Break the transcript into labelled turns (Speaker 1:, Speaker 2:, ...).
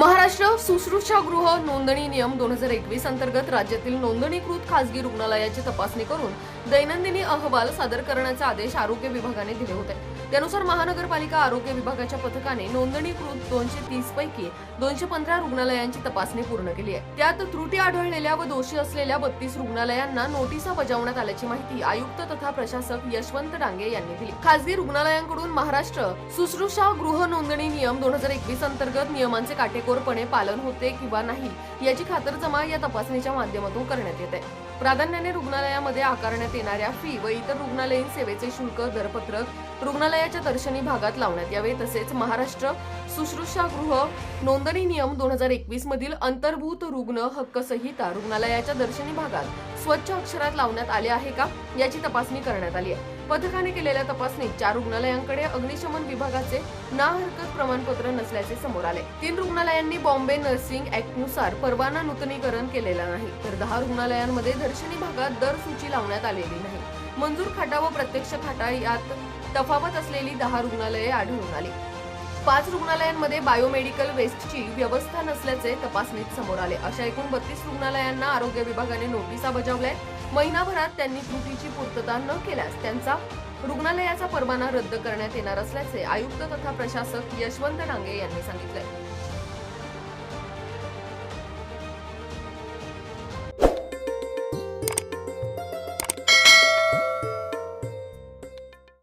Speaker 1: महाराष्ट्र शुश्रूषागृह नोंदणी नियम दोन हजार एकवीस अंतर्गत राज्यातील नोंदणीकृत खासगी रुग्णालयाची तपासणी करून दैनंदिनी अहवाल सादर करण्याचे आदेश आरोग्य विभागाने दिले होते. त्यानुसार महानगरपालिका आरोग्य विभागाच्या पथकाने नोंदणीकृत दोनशे तीस पैकी दोनशे पंधरा रुग्णालयांची तपासणी पूर्ण केली आहे. त्यात त्रुटी आढळलेल्या व दोषी असलेल्या बत्तीस रुग्णालयांना नोटिसा बजावण्यात आल्याची माहिती आयुक्त तथा प्रशासक यशवंत डांगे यांनी दिली. खासगी रुग्णालयांकडून महाराष्ट्र शुश्रूषा गृह नोंदणी नियम दोन हजार एकवीस अंतर्गत नियमांचे काटेकोरपणे पालन होते किंवा नाही याची खातरजमा या तपासणीच्या माध्यमातून करण्यात येते. प्राधान्याने रुग्णालयामध्ये आकारण्यात येणाऱ्या फी व इतर रुग्णालयीन सेवेचे शुल्क दरपत्रक रुग्णालयाच्या दर्शनी भागात लावण्यात यावे तसेच महाराष्ट्र शुश्रूषागृह नोंदणी नियम दोन हजार एकवीस मधील अंतर्भूत रुग्ण हक्क संहिता रुग्णालयाच्या दर्शनी भागात स्वच्छ अक्षरात लावण्यात आले आहे का? याची तपासणी करण्यात आली आहे. पथकाने केलेल्या तपासणीत चार रुग्णालयांकडे अग्निशमन विभागाचे ना हरकत प्रमाणपत्र नसल्याचे समोर आले. तीन रुग्णालयांनी बॉम्बे नर्सिंग ऍक्टनुसार परवाना नूतनीकरण केलेला नाही तर दहा रुग्णालयांमध्ये दर्शनी भागात दर सूची लावण्यात आलेली नाही. मंजूर खाटा व प्रत्यक्ष खाटा यात तफावत असलेली दहा रुग्णालये आढळून आली. पाच रुग्णालयांमध्ये बायोमेडिकल वेस्टची व्यवस्था नसल्याचे तपासणीत समोर आले. अशा एकूण बत्तीस रुग्णालयांना आरोग्य विभागाने नोटिसा बजावल्या महिनाभरात त्यांनी त्रुटीची पूर्तता न केल्यास त्यांचा रुग्णालयाचा परवाना रद्द करण्यात येणार असल्याचे आयुक्त तथा प्रशासक यशवंत डांगे यांनी सांगितले